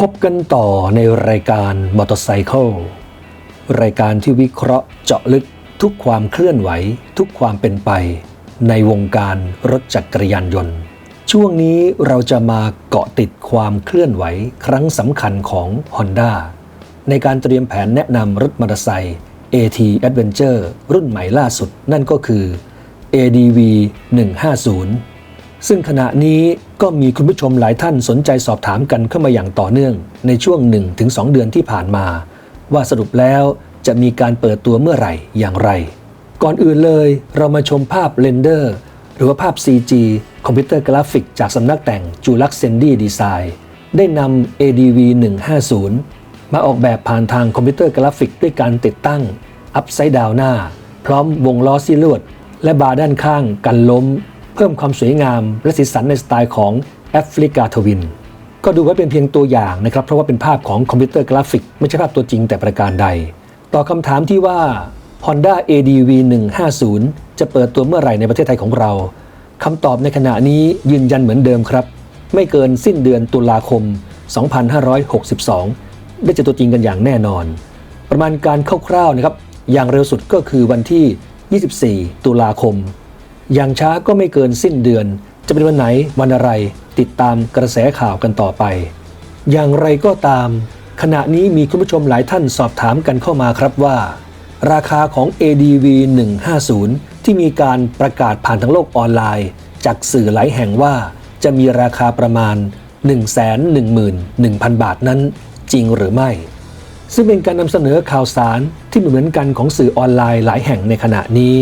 พบกันต่อในรายการมอเตอร์ไซค์รายการที่วิเคราะห์เจาะลึกทุกความเคลื่อนไหว ทุกความเป็นไป ในวงการรถจักรยานยนต์ ช่วงนี้เราจะมาเกาะติดความเคลื่อนไหวครั้งสำคัญของ Honda ในการเตรียมแผนแนะนำรถมอเตอร์ไซค์ AT Adventure รุ่นใหม่ล่าสุดนั่นก็คือ ADV 150 ซึ่งขณะนี้ก็มีคุณผู้ชมหลายท่านสนใจสอบถามกันเข้ามาอย่างต่อเนื่องในช่วง 1-2 เดือนที่ผ่านมา ว่าสรุปแล้วจะมีการเปิดตัวเมื่อไหร่อย่างไร ก่อนอื่นเลยเรามาชมภาพเรนเดอร์ หรือว่าภาพ CG คอมพิวเตอร์กราฟิกจากสำนักแต่งจูลักเซนดี้ดีไซน์ได้นำ ADV 150 มาออกแบบผ่านทางคอมพิวเตอร์กราฟิกด้วยการติดตั้งอัพไซด์ดาวหน้า พร้อมวงล้อซีลวด และบาร์ด้านข้างกันล้ม เพิ่มความสวยงามและสีสันในสไตล์ของแอฟริกาทวิน ก็ดูไว้เป็นเพียงตัวอย่างนะครับ เพราะว่าเป็นภาพของคอมพิวเตอร์กราฟิก ไม่ใช่ภาพตัวจริงแต่ประการใด ต่อคำถามที่ว่า Honda ADV 150 จะเปิดตัวเมื่อไหร่ในประเทศไทยของเราคำตอบในขณะนี้ยืนยันเหมือนเดิมครับ ไม่เกินสิ้นเดือนตุลาคม 2562 ได้เจอตัวจริงกันอย่างแน่นอน ประมาณการคร่าวๆนะครับอย่างเร็วสุดก็คือวันที่ 24 ตุลาคม อย่างช้าก็ไม่เกินสิ้นเดือน จะเป็นวันไหนวันอะไรติดตามกระแสข่าวกันต่อไป อย่างไรก็ตาม ขณะนี้มีคุณผู้ชมหลายท่านสอบถามกันเข้ามาครับว่า ราคาของ ADV 150 ที่มีการประกาศผ่านทางโลกออนไลน์ จากสื่อหลายแห่งว่าจะมีราคาประมาณ 111,000 บาทนั้นจริงหรือไม่ ซึ่งเป็นการนำเสนอข่าวสารที่เหมือนกันของสื่อออนไลน์หลายแห่งในขณะนี้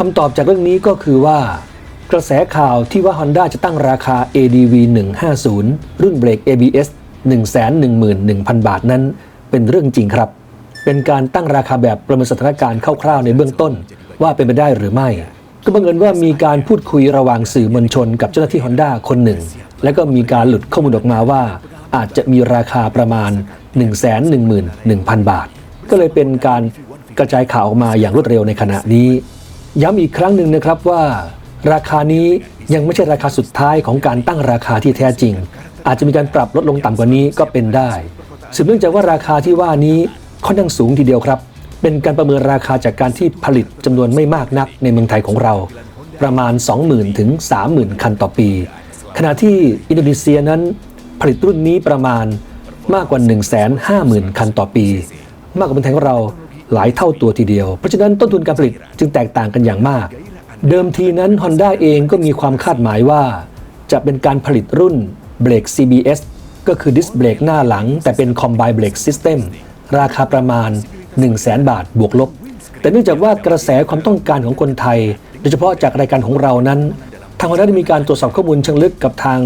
คำตอบจากเรื่องนี้ก็คือว่า กระแสข่าวที่ว่า Honda จะตั้งราคา ADV 150 รุ่นเบรก ABS 111,000 บาทนั้น เป็นเรื่องจริงครับ เป็นการตั้งราคาแบบประเมินสถานการณ์คร่าวๆในเบื้องต้น ว่าเป็นไปได้หรือไม่ ก็บังเอิญว่ามีการพูดคุยระหว่างสื่อมวลชนกับเจ้าหน้าที่ Honda คนหนึ่ง และก็มีการหลุดข้อมูลออกมาว่า อาจจะมีราคาประมาณ 111,000 บาท ก็เลยเป็นการกระจายข่าวออกมาอย่างรวดเร็วในขณะนี้ ย้ำอีกครั้งหนึ่งนะครับว่า ราคานี้ยังไม่ใช่ราคาสุดท้ายของการตั้งราคาที่แท้จริง อาจจะมีการปรับลดลงต่ำกว่านี้ก็เป็นได้สืบเนื่องจากว่าราคาที่ว่านี้ค่อนข้างสูงทีเดียวครับ เป็นการประเมินราคาจากการที่ผลิตจำนวนไม่มากนักในเมืองไทยของเรา ประมาณ 20,000 ถึง 30,000 คันต่อปี ขณะที่อินโดนีเซียนั้น ผลิตรุ่นนี้ประมาณมากกว่า 150,000 คันต่อปี มากกว่าเมืองไทยของเรา หลายเท่าตัวทีเดียว เพราะฉะนั้นต้นทุนการผลิตจึงแตกต่างกันอย่างมาก เดิมทีนั้น Honda เองก็มีความคาดหมายว่า จะเป็นการผลิตรุ่นเบรก CBS ก็คือดิสเบรกหน้าหลัง แต่เป็น Combine Brake System ราคาประมาณ 1 0 0 0 0แบาทบวกลบ แต่เนื่องจากว่ากระแสความต้องการของคนไทย โดยเฉพาะจากรายการของเรานั้น ทาง Honda ได้มีการตรวจสอบข้อมูลเชิงลึกกับทาง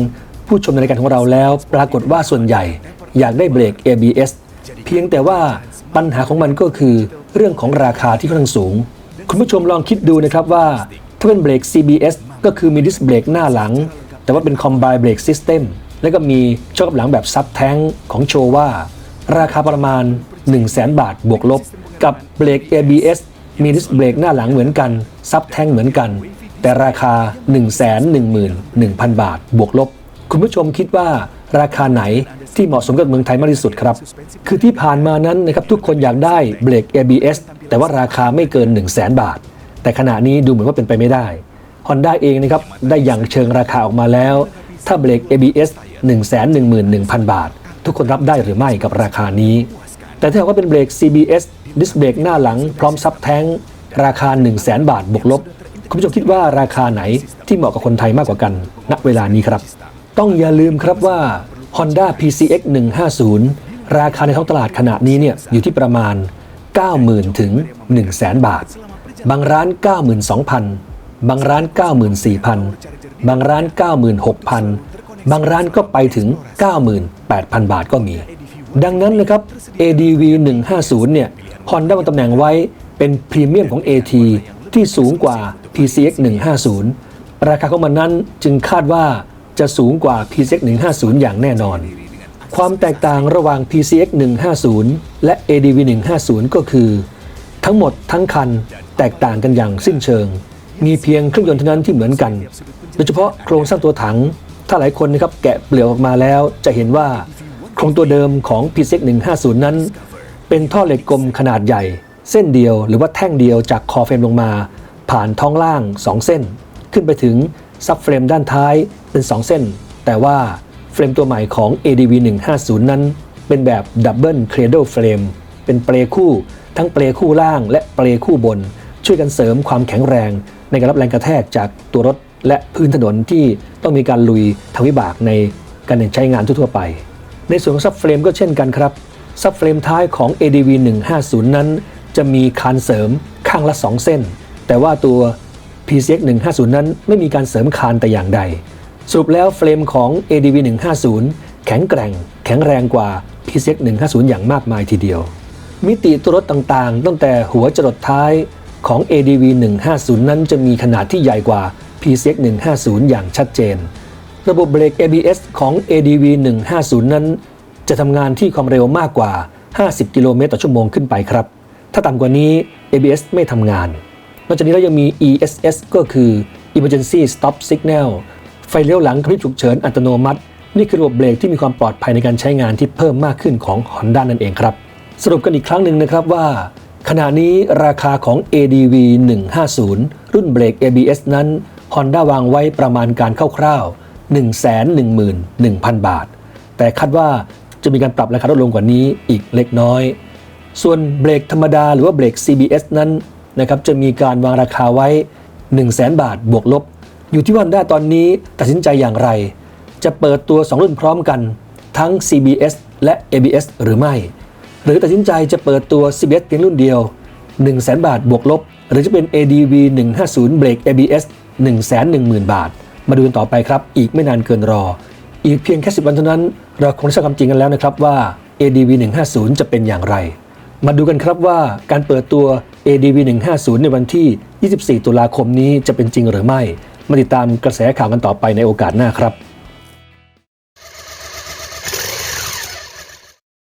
ผู้ชมในรายการของเราแล้ว ปรากฏว่าส่วนใหญ่ อยากได้เบรก ABS เพียงแต่ว่า ปัญหาของมันก็คือเรื่องของราคาที่ค่อนข้างสูง คุณผู้ชมลองคิดดูนะครับว่า ถ้าเป็นเบรก CBS ก็คือมีดิสเบรกหน้าหลัง แต่ว่าเป็น Combine Brake System แล้วก็มีช่องกับหลังแบบซับแท้งของโชว่า ราคาประมาณ 1 0 0 0 0แบาทบวกลบ กับเบรก ABS มีดิสเบรกหน้าหลังเหมือนกัน ซับแท้งเหมือนกัน แต่ราคา 1 1 1 0 0 0 บาทบวกลบ คุณผู้ชมคิดว่า ราคาไหนที่เหมาะสมกับเมืองไทยมากที่สุดครับ คือที่ผ่านมานั้นนะครับทุกคนอยากได้เบรก ABS แต่ว่าราคาไม่เกิน 1 0 0 0 0แบาท แต่ขณะนี้ดูเหมือนว่าเป็นไปไม่ได้ Honda เองนะครับได้อย่างเชิงราคาออกมาแล้ว ถ้าเบรก ABS 111,000 บาท ทุกคนรับได้หรือไม่กับราคานี้ แต่ถ้าว่าเป็นเบรก CBS ดิสเบรกหน้าหลังพร้อมซับแท้งราคา 1 0 0 0 0 0บาทบวกลบ คุณผู้ชมคิดว่าราคาไหนที่เหมาะกับคนไทยมากกว่ากันณเวลานี้ครับ ต้องอย่าลืมครับว่า Honda PCX 150 ราคาในท้องตลาดขณะนี้เนี่ยอยู่ที่ประมาณ 90,000 ถึง 100,000 บาท บางร้าน 92,000 บางร้าน 94,000 บางร้าน 96,000 บางร้านก็ไปถึง 98,000 บาทก็มี ดังนั้นนะครับ ADV 150 เนี่ย Honda วางตำแหน่งไว้เป็นพรีเมียมของ AT ที่สูงกว่า PCX 150 ราคาของมันนั้นจึงคาดว่า จะสูงกว่า PCX 150 อย่างแน่นอน ความแตกต่างระหว่าง PCX 150 และ ADV 150 ก็คือ ทั้งหมดทั้งคันแตกต่างกันอย่างสิ้นเชิง มีเพียงเครื่องยนต์เท่านั้นที่เหมือนกัน โดยเฉพาะโครงสร้างตัวถัง ถ้าหลายคนนะครับแกะเปลือกออกมาแล้วจะเห็นว่าโครงตัวเดิมของ PCX 150 นั้น เป็นท่อเหล็กกลมขนาดใหญ่ เส้นเดียวหรือว่าแท่งเดียวจากคอเฟรมลงมา ผ่านท้องล่าง 2 เส้น ขึ้นไปถึง ซับเฟรมด้านท้ายเป็น 2 เส้น แต่ว่าเฟรมตัวใหม่ของ ADV 150 นั้น เป็นแบบดับเบิลเครด l เฟรมเป็นเปลคู่ ทั้งเปลคู่ล่างและเปลคู่บน ช่วยกันเสริมความแข็งแรง ในการรับแรงกระแทกจากตัวรถและพื้นถนนที่ต้องมีการลุยทางวิบากในการใช้งานทั่วไป ในส่วนของซับเฟรมก็เช่นกันครับซับเฟรมท้ายของ ADV 150 นั้น จะมีคานเสริมข้างละ 2 เส้น แต่ว่าตัว PCX 150 นั้นไม่มีการเสริมคานแต่อย่างใด สรุปแล้วเฟรมของ ADV 150 แข็งแกร่ง แข็งแรงกว่า PCX 150 อย่างมากมายทีเดียว มิติตัวรถต่างๆ ตั้งแต่หัวจรดท้ายของ ADV 150 นั้นจะมีขนาดที่ใหญ่กว่า PCX 150 อย่างชัดเจน ระบบเบรก ABS ของ ADV 150 นั้น จะทำงานที่ความเร็วมากกว่า 50 กิโลเมตรต่อชั่วโมงขึ้นไปครับ ถ้าต่ำกว่านี้ ABS ไม่ทำงาน นอกจากนี้เรายังมี ESS ก็คือ Emergency Stop Signal ไฟเลี้ยวหลังกระพริบฉุกเฉินอัตโนมัติ นี่คือระบบเบรกที่มีความปลอดภัยในการใช้งานที่เพิ่มมากขึ้นของ Honda นั่นเองครับ สรุปกันอีกครั้งหนึ่งนะครับว่า ขณะนี้ราคาของ ADV 150 รุ่นเบรก ABS นั้น Honda วางไว้ประมาณการคร่าวๆ 111,000 บาท แต่คาดว่าจะมีการปรับราคาลดลงกว่านี้อีกเล็กน้อย ส่วนเบรกธรรมดาหรือว่าเบรก CBS นั้น นะครับจะมีการวางราคาไว้ 1 0 0 0 0แบาทบวกลบ อยู่ที่ว่า Honda ตอนนี้ตัดสินใจอย่างไร จะเปิดตัว 2 รุ่นพร้อมกัน ทั้ง CBS และ ABS หรือไม่ หรือตัดสินใจจะเปิดตัว CBS เพียงรุ่นเดียว 1 0 0 0 0 0บาทบวกลบ หรือจะเป็น ADV 150เบรก ABS 110,000 บาท มาดูกันต่อไปครับ อีกไม่นานเกินรอ อีกเพียงแค่ 10 วันเท่านั้น เราคงได้ทราบความจริงกันแล้วนะครับว่า ADV 150 จะเป็นอย่างไร มาดูกันครับว่าการเปิดตัว ADV 150ในวันที่ 24 ตุลาคมนี้จะเป็นจริงหรือไม่ มาติดตามกระแสข่าวกันต่อไปในโอกาสหน้าครับ